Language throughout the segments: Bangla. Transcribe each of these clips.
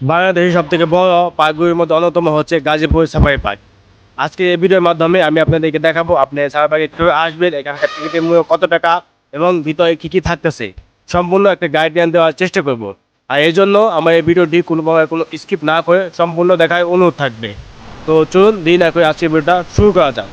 বাংলাদেশের সব থেকে বড় পার্কগুলির মধ্যে অন্যতম হচ্ছে গাজীপুর সাফারি পার্ক আজকে এই ভিডিওর মাধ্যমে আমি আপনাদেরকে দেখাবো, আপনি সাফারি পার্কে কীভাবে আসবেন এখানকার টিকিটের মূল্য কত টাকা এবং ভিতরে কী কী থাকতেছে, সম্পূর্ণ একটা গাইডলাইন দেওয়ার চেষ্টা করব। আর এই জন্য আমার এই ভিডিওটি কোনোভাবে কোনো স্কিপ না করে সম্পূর্ণ দেখায় অনুরোধ থাকবে। তো চলুন দিন না করে আজকে ভিডিওটা শুরু করা যাক।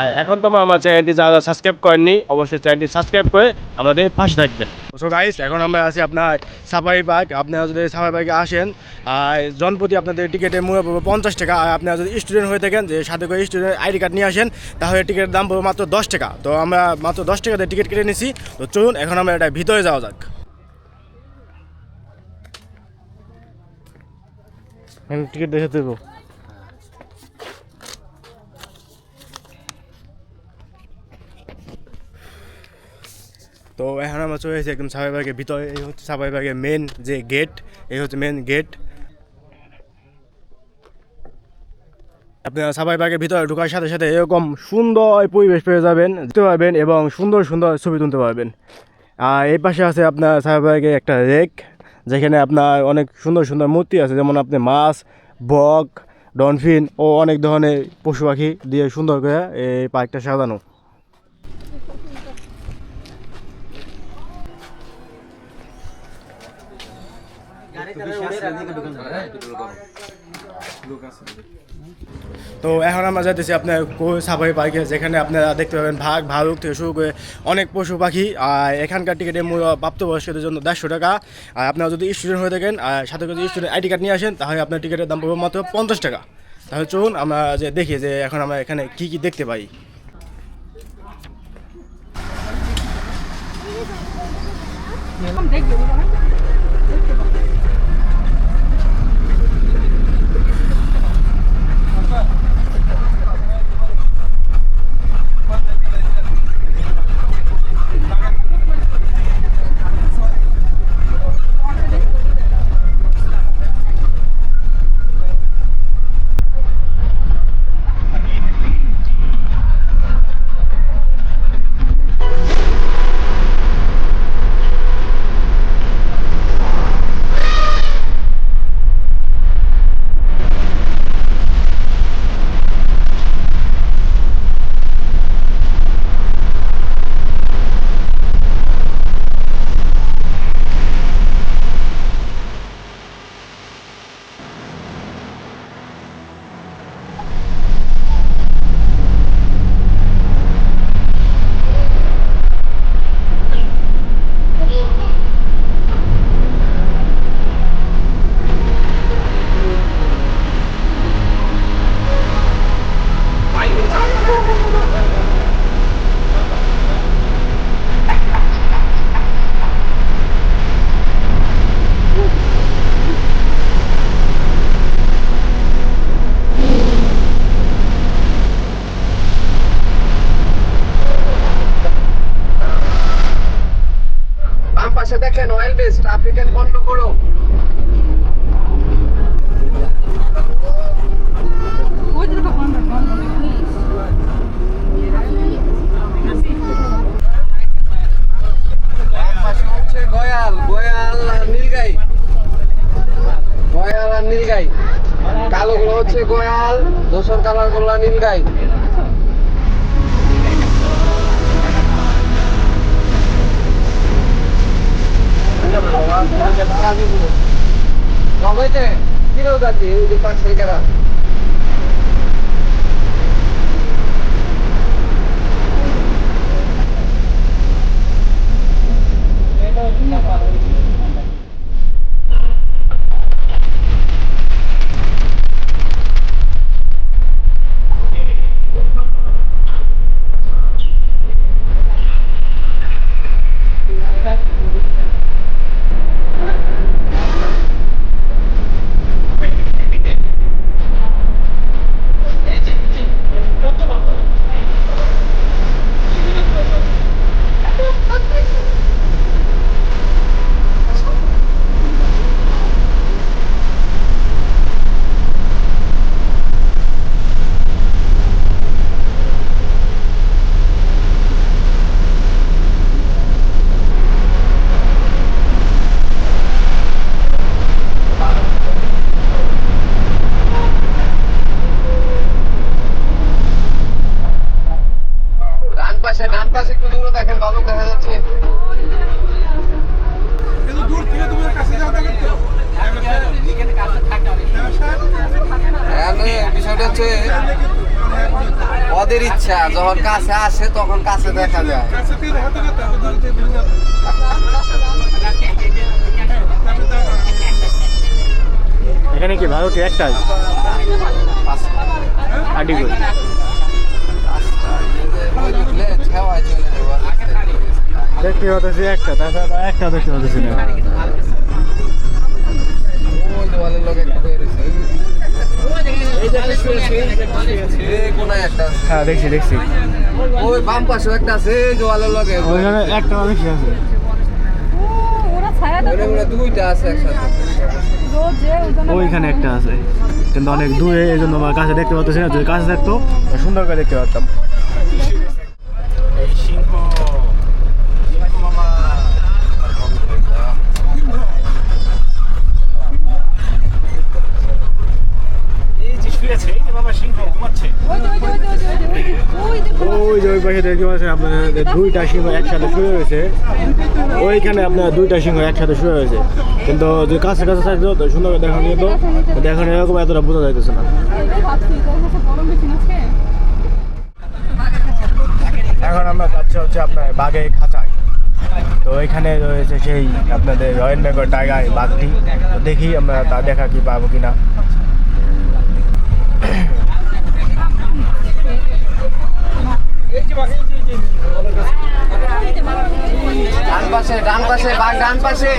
আর এখন তো আমার চ্যানেলটি যারা সাবস্ক্রাইব করেননি অবশ্যই চ্যানেলটি সাবস্ক্রাইব করে আমাদের পাশে থাকবেন। সো গাইস এখন আমরা আছি আপনার সাফারি পার্ক আপনারা যদি সাফারি পার্কে আসেন আর জনপ্রতি আপনাদের টিকিটের মূল্য পড়বে পঞ্চাশ টাকা। আর আপনারা যদি স্টুডেন্ট হয়ে থাকেন যে সাথে করে স্টুডেন্ট আইডি কার্ড নিয়ে আসেন তাহলে টিকিটের দাম পড়বে মাত্র দশ টাকা। তো আমরা মাত্র দশ টাকাতে টিকিট কেটে নিছি। তো চলুন এখন আমরা এটা ভিতরে যাওয়া যাক। টিকিট দেখে দেবো। তো এখন আমরা চলে এসেছি একদম সাবাই বাগের ভিতরে। এই হচ্ছে সাবাই বাগের মেন যে গেট এই হচ্ছে মেন গেট আপনারা সাবাই বাগের ভিতরে ঢোকার সাথে সাথে এরকম সুন্দর পরিবেশ পেয়ে যাবেন, দেখতে পারবেন এবং সুন্দর সুন্দর ছবি তুলতে পারবেন। আর এই পাশে আছে আপনার সাবাই বাগের একটা রেক, যেখানে আপনার অনেক সুন্দর সুন্দর মূর্তি আছে, যেমন আপনি মাছ, বক, ডলফিন ও অনেক ধরনের পশু পাখি দিয়ে সুন্দর করে এই পার্কটা সাজানো। তো এখন আমরা যাইতেছি আপনার সাফারি পার্কে যেখানে আপনারা দেখতে পাবেন ভাগ ভালুক থেকে শুরু করে অনেক পশু পাখি। আর এখানকার টিকিটের মূল্য প্রাপ্তবয়স্কদের জন্য দেড়শো টাকা। আর আপনারা যদি স্টুডেন্ট হয়ে থাকেন আর সাথে যদি স্টুডেন্ট আইডি কার্ড নিয়ে আসেন তাহলে আপনার টিকিটের দাম পড়বে মাত্র পঞ্চাশ টাকা। তাহলে চলুন আমরা যে দেখি যে এখন আমরা এখানে কী কী দেখতে পাই। কালোগুলো হচ্ছে গোয়াল ধূসর কালারগুলো নীলগাই। নবইতে কিরো গাছি ওই পাঁচ টাকা ওদের ইচ্ছা যখন কাছে আসে তখন কাছে দেখা যায়। এখানে কি ভারতে একটাই করে। দেখতে পাচ্ছি একটা তাছাড়া একটা দেখতে পাচ্ছি না। ওই দেওয়ালের লোক একটা বের হ্যাঁ দেখছি দেখছি। ওই বাম পাশেও একটা আছে জোয়ালের লগে। ওইখানে একটা বেশি আছে। দুইটা আছে একসাথে। ওইখানে একটা আছে। কিন্তু অনেক দূরে এই জন্য আমার কাছে দেখতে পাচ্ছি না। যদি কাছে থাকতো সুন্দর করে দেখতে পারতাম। পাশে দেখতে পাচ্ছেন আপনার দুইটা সিংহ একসাথে শুয়ে রয়েছে। ওইখানে আপনার দুইটা সিংহ একসাথে শুয়ে রয়েছে। কিন্তু যে কাছে কাছে থাকতো, তো সুন্দর দেখানো যেত এখন এরকম এতটা বোঝা যাইতেছে না। এখন আমরা যাচ্ছি হচ্ছে আপনার বাঘে খাঁচায়। তো এখানে রয়েছে সেই আপনাদের রয়্যাল বেঙ্গল টাইগার বাঘটি। দেখি আমরা তা দেখা কি পাবো কিনা। ডান পাশে ডান পাশে বাঘ ডান পাশে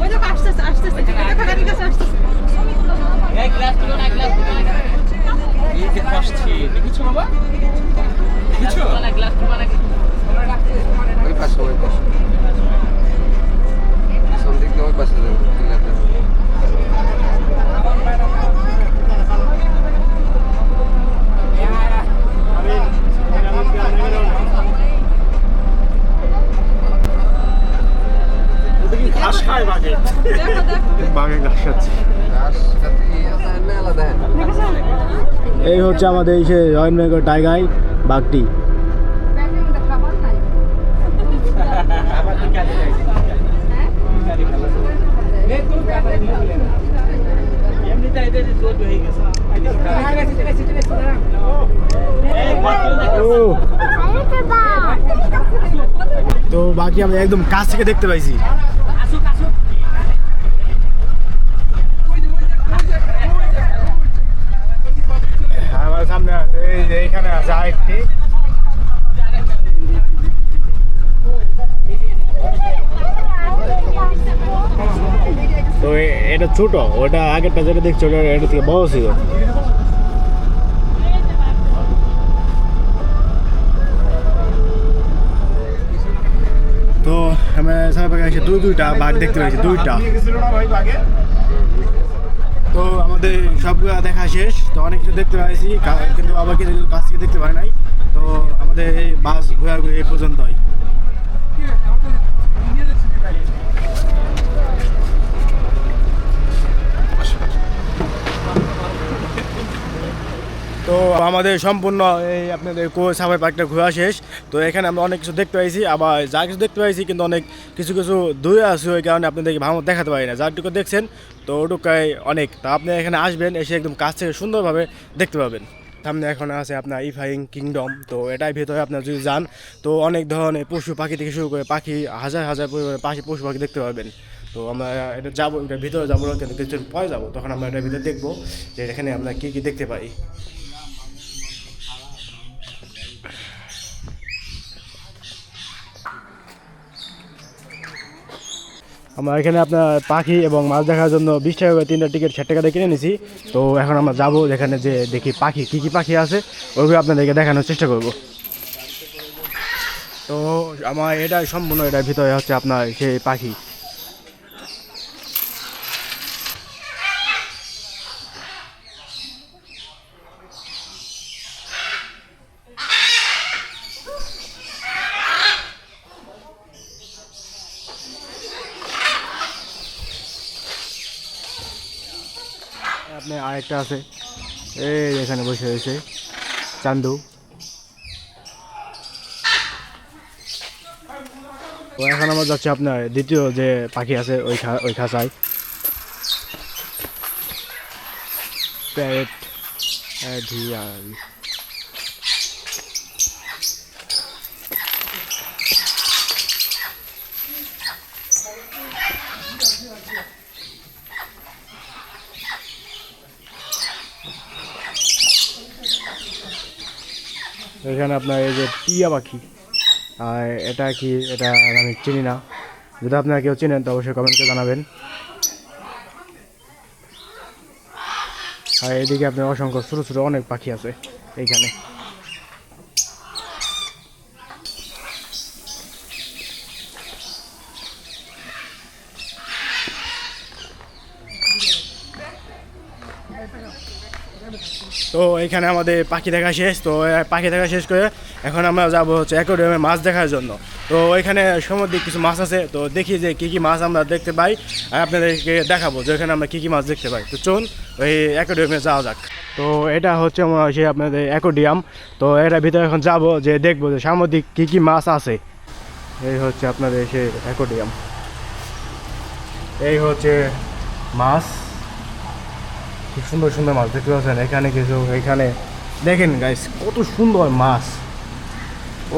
ওই যে আসতেছে আসতেছে দেখা গাড়ির কাছে আসতেছে ওই পাশে ওই পাশে ওই পাশে যাব বাঘে ঘাস খাচ্ছে এই হচ্ছে আমাদের এই রয়্যাল বেঙ্গল টাইগার বাঘটি ব্যাগের মধ্যে খাবার নাই ও তো বাকি আমরা একদম কাছ থেকে দেখতে পাইছি। আমার সামনে আছে, এই যে এইখানে আছে আরেকটি। তো এটা ছোট, ওটা আগেরটা যেটা দেখছ, ওটা এটা থেকে বড় ছিল। তো আমরা সারা এসে দুই দুইটা বাঘ দেখতে পেয়েছি, দুইটা। তো আমাদের সবগুলো দেখা শেষ, তো অনেক কিছু দেখতে পাইছি কিন্তু আবার কিছু কাছ থেকে দেখতে পাই নাই। তো আমাদের এই বাস ঘোরাঘুরি এই পর্যন্তই। তো আমাদের সম্পূর্ণ এই আপনাদের সাফাই পার্কটা ঘোরা শেষ। তো এখানে আমরা অনেক কিছু দেখতে পাইছি, আবার যা কিছু দেখতে পাইছি কিন্তু অনেক কিছু কিছু দূরে আছে, ওই কারণে আপনাদেরকে ভালো দেখাতে পারি না। যারটুকু দেখছেন, তো ওটুকাই অনেক। তা আপনি এখানে আসবেন, এসে একদম কাছ থেকে সুন্দরভাবে দেখতে পাবেন। সামনে এখন আছে আপনার ইফাইং কিংডম, তো এটাই ভেতরে আপনার যদি যান, তো অনেক ধরনের পশু পাখি থেকে শুরু করে পাখি, হাজার হাজার পরিমাণে পাখি, পশু পাখি দেখতে পাবেন। তো আমরা এটা যাব এটা ভিতরে যাব, কিন্তু কিছুদিন পরে যাব, তখন আমরা এটা ভিতরে দেখব যে এখানে আমরা কী কী দেখতে পাই। আমরা এখানে আপনার পাখি এবং মাছ দেখার জন্য বিশ টাকা করে তিনটা টিকিট ষাট টাকা দিয়ে কিনে নিছি। তো এখন আমরা যাব যেখানে যে দেখি পাখি, কী কী পাখি আছে ওইগুলো আপনাদেরকে দেখানোর চেষ্টা করব। তো আমার এটা সম্পূর্ণ এটার ভিতরে হচ্ছে আপনার সেই পাখি। আপনি আরেকটা আছে। এই এখানে বসে রয়েছে চান্দু। ও এখন আমার যাচ্ছে আপনার দ্বিতীয় যে পাখি আছে ওই ওই খাঁচায়। প্যারেট ঢিয়াল এখানে আপনার এই যে টিয়া পাখি, আর এটা কি এটা আমি চিনি না। যদি আপনারা কেউ চিনেন, তো অবশ্যই কমেন্টে জানাবেন। আর এদিকে আপনার অসংখ্য ছোটো ছোটো অনেক পাখি আছে এইখানে তো এখানে আমাদের পাখি দেখা শেষ। তো পাখি দেখা শেষ করে এখন আমরা যাব হচ্ছে অ্যাকোরিয়ামে মাছ দেখার জন্য। তো ওইখানে সামুদ্রিক কিছু মাছ আছে। তো, দেখি যে কী কী মাছ আমরা দেখতে পাই। আর আপনাদেরকে দেখাবো যে ওখানে আমরা কী কী মাছ দেখতে পাই। তো, চলুন ওই অ্যাকোরিয়ামে যাওয়া যাক। তো, এটা হচ্ছে আমার সেই আপনাদের অ্যাকোরিয়াম তো, এটার ভিতরে এখন যাব যে দেখব যে সামুদ্রিক কী কী মাছ আছে। এই হচ্ছে আপনাদের সেই অ্যাকোরিয়াম এই হচ্ছে মাছ। খুব সুন্দর সুন্দর মাছ দেখতে পাচ্ছেন। এখানে কিছু, এখানে দেখেন গাইস কত সুন্দর মাছ।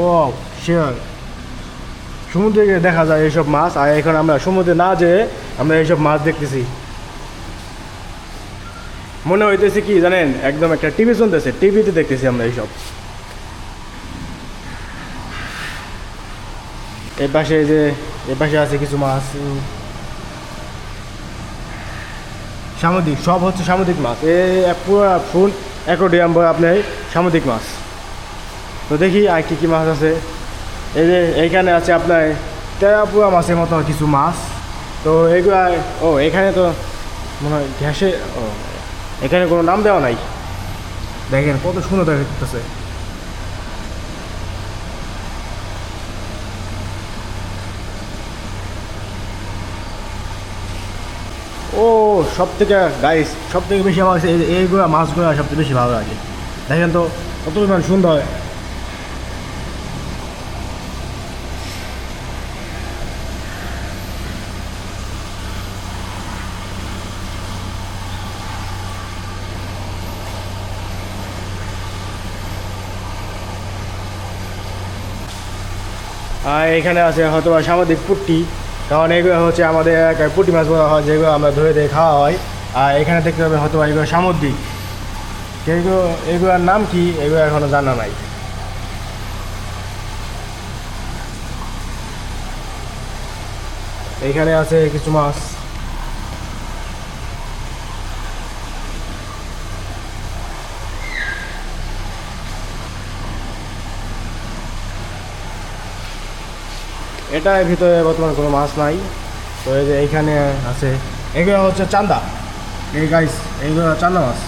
ও শিওর সমুদ্রে দেখা যায় এইসব মাছ, আর এখন আমরা সমুদ্রে না যেয়ে আমরা এইসব মাছ দেখতেছি। মনে হইতেছে কি জানেন, একদম একটা টিভি চলতেছে টিভিতে দেখতেছি আমরা এইসব। এর পাশে যে এর পাশে আছে কিছু মাছ। সামুদ্রিক, সব হচ্ছে সামুদ্রিক মাছ। এ পুরো ফুল অ্যাকোডিয়াম বা আপনার সামুদ্রিক মাছ। তো দেখি আর কী কী মাছ আছে। এই যে এইখানে আছে আপনার তেরাপুয়া মাছের মতো কিছু মাছ। তো এইগুলা ও, এখানে তো মনে হয় ঘ্যাসে ও, এখানে কোনো নাম দেওয়া নাই। দেখেন কত সুন্দর দেখতেছে ও সব থেকে গাইস সব থেকে বেশি আমার এইগুলো মাছগুলো সব থেকে বেশি ভালো লাগে। দেখেন তো, কত পরিমাণ সুন্দর। আর এখানে আছে হয়তো সামাজিক পুট্টি। কারণ এগুলো হচ্ছে আমাদের এলাকায় পুঁটি মাছ বলা হয়, যেগুলো আমরা ধরে ধরে খাওয়া হয়। আর এখানে দেখতে হবে হয়তো এগুলো সামুদ্রিক। এগুলো, এগুলোর নাম কি, এগুলো এখনও জানা নাই। এখানে আছে কিছু মাছ। এটার ভিতরে বর্তমানে কোনো মাছ নাই। তো এই যে এইখানে আছে। এগুলো হচ্ছে চান্দা। এই গাইস এইগুলো চান্দা মাছ।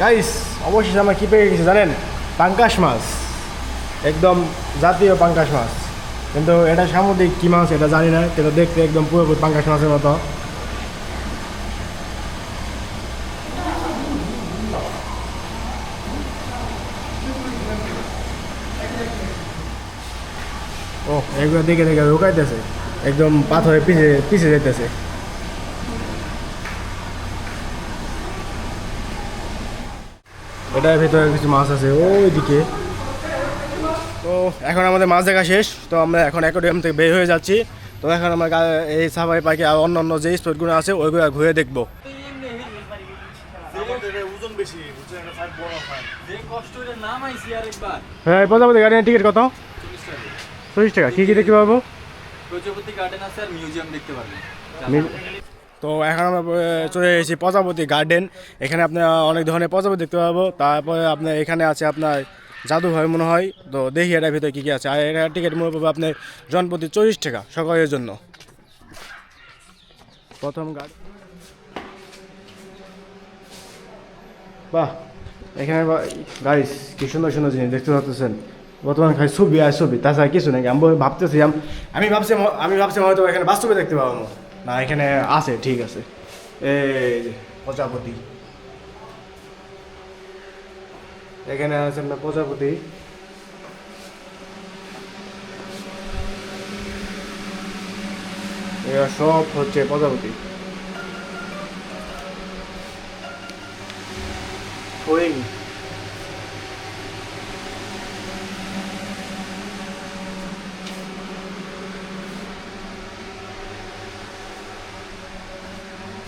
গাইস অবশেষে আমরা কী পেয়ে গেছি জানেন? পাঙ্কাশ মাছ। একদম জাতীয় পাঙ্কাশ মাছ। কিন্তু এটা সামুদ্রিক কী মাছ এটা জানি না, কিন্তু দেখতে একদম পুরোপুরি পাঙ্কাশ মাছের মতো। ও এগুলো দেখে দেখে রুকাইতেছে একদম পাথরে পিছে পিছে যেতেছে এটার ভিতরে কিছু মাছ আছে, ওইদিকে। তো এখন আমাদের মাছ দেখা শেষ। তো আমরা এখন অ্যাকোরিয়াম থেকে বের হয়ে যাচ্ছি। তো এখন আমরা এই সাফারি পাখি আর অন্য অন্য যে স্পটগুলো আছে, ওইগুলো ঘুরে দেখব। হ্যাঁ প্রজাপতি গার্ডেনের টিকিট কত? চল্লিশ টাকা। কী কী দেখতে পাবো? প্রজাপতি গার্ডেন আছে আর মিউজিয়াম দেখতে পারবেন তো এখন আমরা চলে এসেছি প্রজাপতি গার্ডেন এখানে আপনার অনেক ধরনের প্রজাপতি দেখতে পাবো। তারপরে আপনার এখানে আছে আপনার জাদুঘর মনে হয়। তো দেখি এটার ভিতরে কী কী আছে। আর এটা টিকিট মনে পাবে আপনার জনপ্রতি চল্লিশ টাকা সকলের জন্য। প্রথম গার্ড বাহ এখানে গাইস কি সুন্দর সুন্দর জিনিস দেখতে পাচ্ছেন। বর্তমান খাই ছবি আর ছবি। তাছাড়া কিছু নাকি আমি ভাবতেছি, আমি ভাবছি আমি ভাবছি হয়তো এখানে বাস্তবে দেখতে পাবো। না, এখানে আছে, ঠিক আছে। এই প্রজাপতি। এখানে আছে আপনার প্রজাপতি। সব হচ্ছে প্রজাপতি। ফড়িং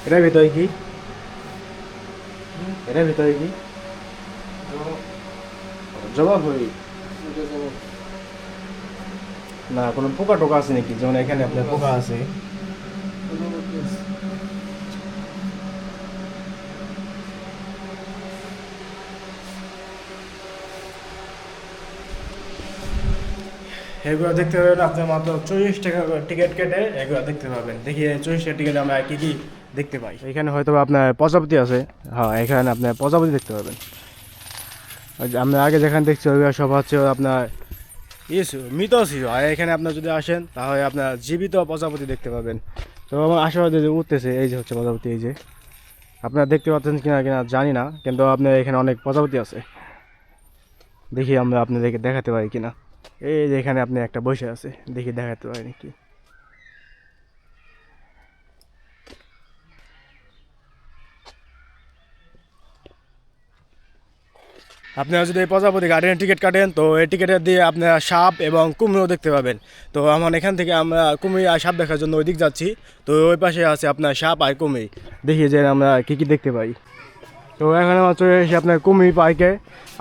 এটার ভিতরে কি? এটার ভিতরে কি? জবাব হই না, কোনো পোকা টোকা আছে নাকি? যেমন এখানে আপনার পোকা আছে। এগুলো দেখতে পাবেন আপনার মাত্র চল্লিশ টাকা টিকিট কেটে এগুলো দেখতে পাবেন। দেখি চল্লিশ টাকা টিকিট আমরা কী কী দেখতে পাই। এখানে হয়তো আপনার প্রজাপতি আছে। হ্যাঁ এখানে আপনার প্রজাপতি দেখতে পাবেন। আমরা আগে যেখানে দেখছি ওইগুলো সব হচ্ছে আপনার ছিল, মৃত ছিল আর এখানে আপনার যদি আসেন তাহলে আপনার জীবিত প্রজাপতি দেখতে পাবেন। তো আমার আশেপাশে যে উঠতেছে এই যে হচ্ছে প্রজাপতি এই যে। আপনারা দেখতে পাচ্ছেন কিনা কিনা জানি না কিন্তু আপনার এখানে অনেক প্রজাপতি আছে। দেখি আমরা আপনাদেরকে দেখাতে পারি কিনা। এই যে এখানে আপনি একটা বসে আছে দেখি দেখাতে পারি নাকি আপনারা যদি এই প্রজাপতি গার্ডেনের টিকিট কাটেন, তো এই টিকিটের দিয়ে আপনারা সাপ এবং কুমিরও দেখতে পাবেন। তো আমার এখান থেকে আমরা কুমির আর সাপ দেখার জন্য ওই দিক যাচ্ছি। তো ওই পাশে আছে আপনার সাপ আর কুমির। দেখি যে আমরা কী কী দেখতে পাই। তো এখানে আমার চলে এসে আপনার কুমির পার্কে।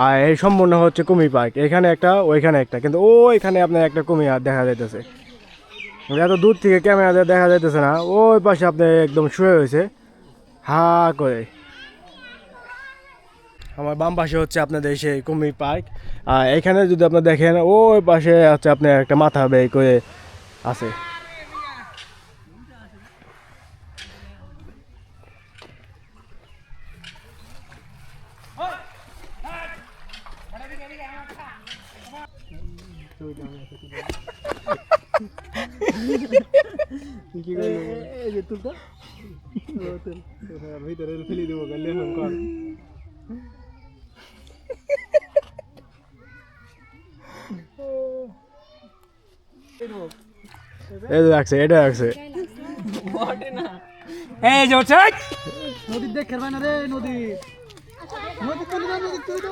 আর এই সম্পূর্ণ হচ্ছে কুমির পার্ক। এখানে একটা, ওইখানে একটা। কিন্তু ওইখানে আপনার একটা কুমির আর দেখা যাইতেছে। এত দূর থেকে ক্যামেরা দেখা যাইতেছে না। ওই পাশে আপনি একদম শুয়ে রয়েছে। হা করে। আমার বাম পাশে হচ্ছে আপনাদের সেই কুমির পার্ক। এখানে যদি আপনার দেখেন, ওই পাশে হচ্ছে আপনার একটা মাথা ব্যয় করে আছে ভিতরে ফেলে দেবো কর এই যে রাখছে এটা রাখছে এই যে হচ্ছে নদীর দেখ খেলবে না রে নদী। নদী তুলি না নদী তুলি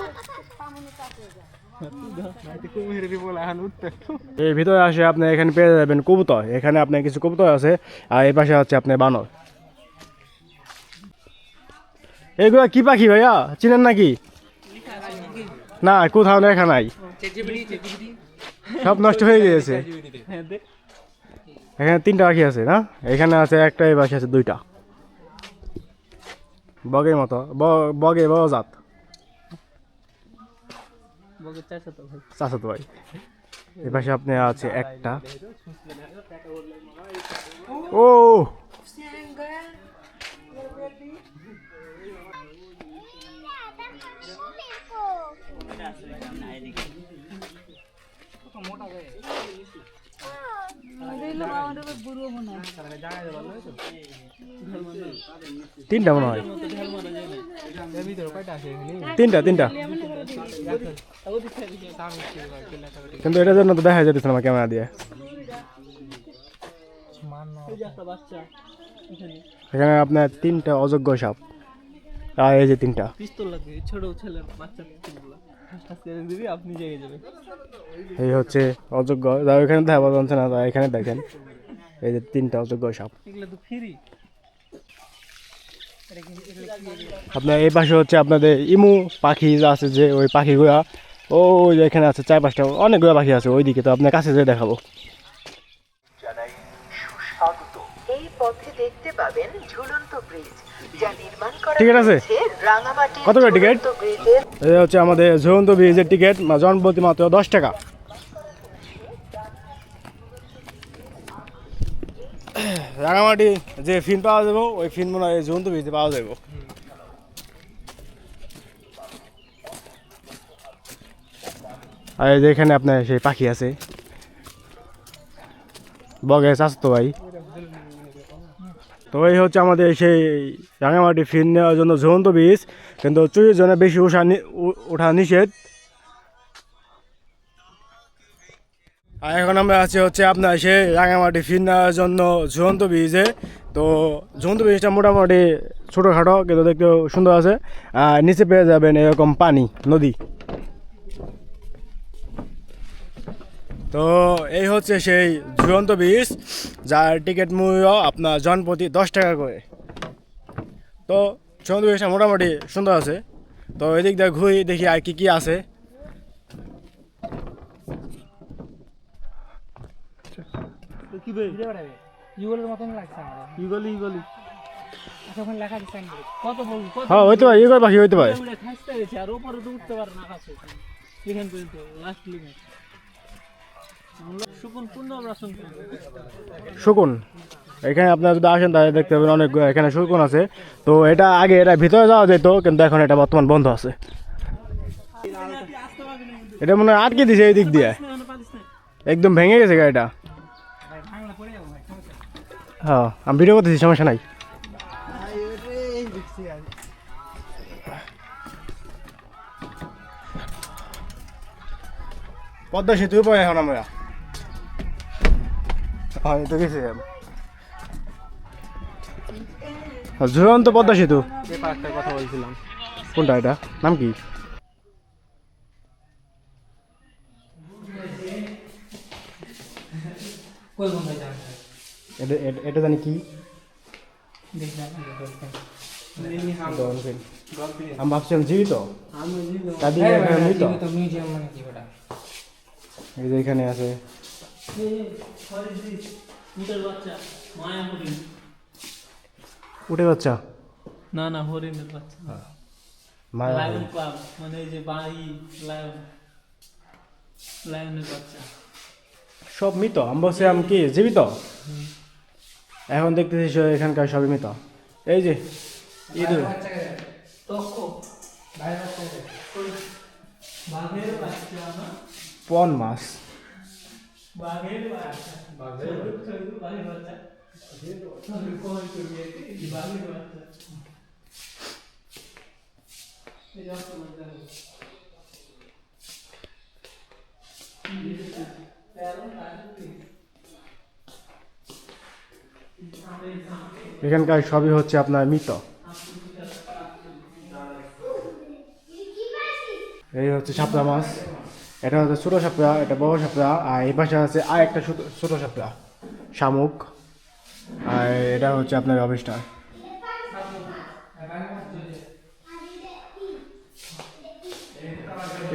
এই ভিতরে আসে আপনি এখানে পেয়ে যাবেন কবুতর। এখানে আপনার কিছু কবুতর আছে আর এই পাশে হচ্ছে আপনার বানর। এগুলা কি পাখি ভাইয়া? চিনেন নাকি? না কোথাও লেখা নাই। সব নষ্ট হয়ে গিয়েছে। এখানে তিনটা পাখি আছে না? এখানে আছে একটা এই পাখি আছে দুইটা। বগের মতো বগে বড় জাত। ভাই। এ পাশে আপনি আছে একটা। ও! তিনটা মনে হয়। তিনটা তিনটা। কিন্তু এটার জন্য তো দেখা যেতেছে না আমার ক্যামেরা দিয়ে। এখানে আপনার তিনটা অযোগ্য সাপ। আর এই যে তিনটা। ছোট ছেলের বাচ্চা পিস্তলগুলো। ছেড়ে দিবি আপনি জেগে যাবেন। এই হচ্ছে অযোগ্য। যা এখানে দেখা পাওয়া যাচ্ছে না এখানে দেখেন। এই যে তিনটা অযোগ্য সাপ। এগুলো তো ফ্রি আপনার এই পাশে হচ্ছে আপনাদের ইমু পাখি যা আছে যে ওই পাখিগুলা ও ওই যে এখানে আছে চার পাঁচটা অনেকগুলো পাখি আছে ওইদিকে তো আপনার কাছে যেয়ে দেখাবো। এই পথে দেখতে পাবেন ঝুলন্ত ব্রিজ যা নির্মাণ করা টিকিট আছে? কত করে টিকিট? হচ্ছে আমাদের ঝুলন্ত ব্রিজের টিকিট জনপ্রতি মাত্র দশ টাকা। রাঙামাটি যে ফিন পাওয়া যাব, ওই ফিন মনে হয় ঝুলন্ত ব্রিজে পাওয়া যাব। আর এই যে এখানে আপনার সেই পাখি আছে। বগে চাষতো ভাই। তো এই হচ্ছে আমাদের সেই রাঙামাটি ফিন নেওয়ার জন্য ঝুলন্ত বীজ কিন্তু চুরির জন্য বেশি উঠা ওঠা নিষেধ। আর এখন আমরা আছি হচ্ছে আপনার সেই রাঙামাটি ফিন নেওয়ার জন্য ঝুলন্ত বীজে তো ঝুলন্ত বীজটা মোটামুটি ছোটোখাটো, কিন্তু দেখতেও সুন্দর আছে। আর নিচে পেয়ে যাবেন এরকম পানি, নদী। তো এই হচ্ছে সেই ঝুলন্ত বীজ যার টিকিট মূল্য আপনার জনপ্রতি দশ টাকা করে। তো ঝুলন্ত বীজটা মোটামুটি সুন্দর আছে। তো এদিক দিয়ে ঘুরি দেখি আর কি কি আছে। কি বে? ইগলের মতন লাগছে আমার ইগলি ইগলি আচ্ছা ওখানে লেখা আছে সাইনবোর্ড। কত বলব কত হ্যাঁ হইতে পারে হইতে পারে। খাসতে গেছে আর উপরে তো উঠতে পারে না কাছে লিখেন পর্যন্ত লাস্ট লিমিট সুকুন পূর্ণ রাসন শকুন এখানে আপনারা যদি আসেন তাহলে দেখতে পাবেন অনেক এখানে শকুন আছে। তো এটা আগে এটা ভিতরে যাওয়া যেত কিন্তু এখন এটা বর্তমান বন্ধ আছে। এটা মনে হয় আটকে দিছে এই দিক দিয়ে একদম ভেঙে গেছে গাড়িটা। হ্যাঁ আমি ভিডিও করতেছি সমস্যা নাই। পদ্মা সেতু পরে এখন আমরা। হ্যাঁ তো গেছি। হ্যাঁ, পদ্মা সেতু। কথা বলছিলাম কোনটা এটা? নাম কি? যায় এটা এটা- জানি কি? আমি ভাবছিলাম জীবিত। দাদি এখানে মৃত তো। মিউজিয়াম মানে কি এই যে এখানে আছে। উটের বাচ্চা মায়া হরিণ। উঠে বাচ্চা? না না হরিণের বাচ্চা। লায়ন ক্লাব মানে এই যে বাড়ি লায়ন লায়নের বাচ্চা। সব মৃত। আমি বলছিলাম কি? জীবিত? এখন দেখতেছি সব এখানকার সবই মৃত। এই যে না পন মাছ। বাঘের বাচ্চা বাঘের বাঘের বাচ্চা আমি কই করি এই বাঘের বাচ্চা এই যে অস্ত বাচ্চা এখানকার সবই হচ্ছে আপনার মৃত। এই হচ্ছে সাপড়া মাছ। এটা হচ্ছে ছোটো সাপড়া, এটা বড় সাপড়া, আর এই পাশে আছে আর একটা ছোটো সাপড়া, শামুক। আর এটা হচ্ছে আপনার অবিস্টার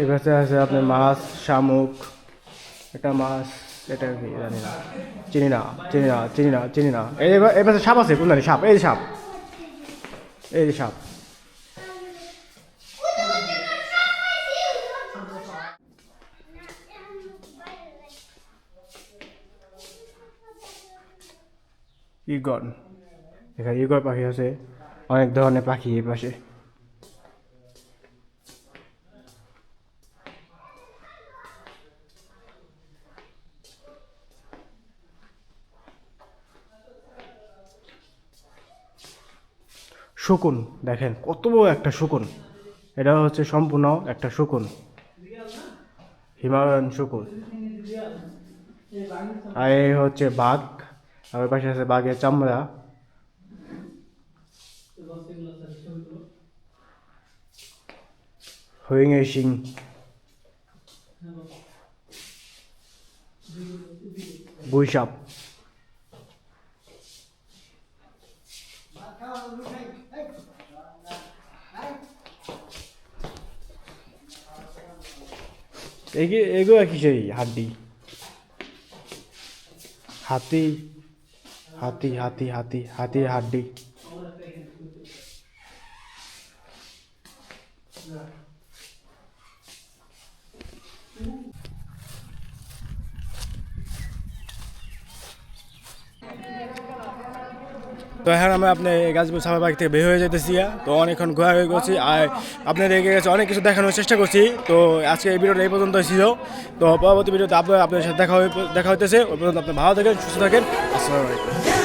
এই পাশে আছে আপনার মাছ, শামুক, এটা মাছ। এটা কি জানি না। চিনি না চিনি না চিনি না চিনি না। এই পাশে সাপ আছে, কোন সাপ, এই সাপ। এই সাপ। ইগন এখানে ইগর পাখি আছে, অনেক ধরনের পাখি এই পাশে। শকুন, দেখেন, কত বড় একটা শকুন। এটা হচ্ছে সম্পূর্ণ একটা শকুন। হিমালয়ান শকুন। আর এই হচ্ছে বাঘ। আর পাশে আছে বাঘের চামড়া। হরিণের শিং। বৈশাপ এগি- এগুলো কিসের হাড্ডি হাতি? হাতি হাতি হাতি হাতি হাড্ডি। তো এখন আমরা আপনি গাছগুলো সাফা বাইক থেকে বের হয়ে যেতেছি তো অনেকক্ষণ ঘোরা হয়ে গেছি, আর আপনাদের এগিয়ে গেছে অনেক কিছু দেখানোর চেষ্টা করছি। তো আজকে এই ভিডিওটা এই পর্যন্ত ছিল। তো পরবর্তী ভিডিওতে আপনার আপনাদের সাথে দেখা হয়ে দেখা হইতেছে। ওই পর্যন্ত আপনি ভালো থাকেন, সুস্থ থাকেন। আসসালামু আলাইকুম।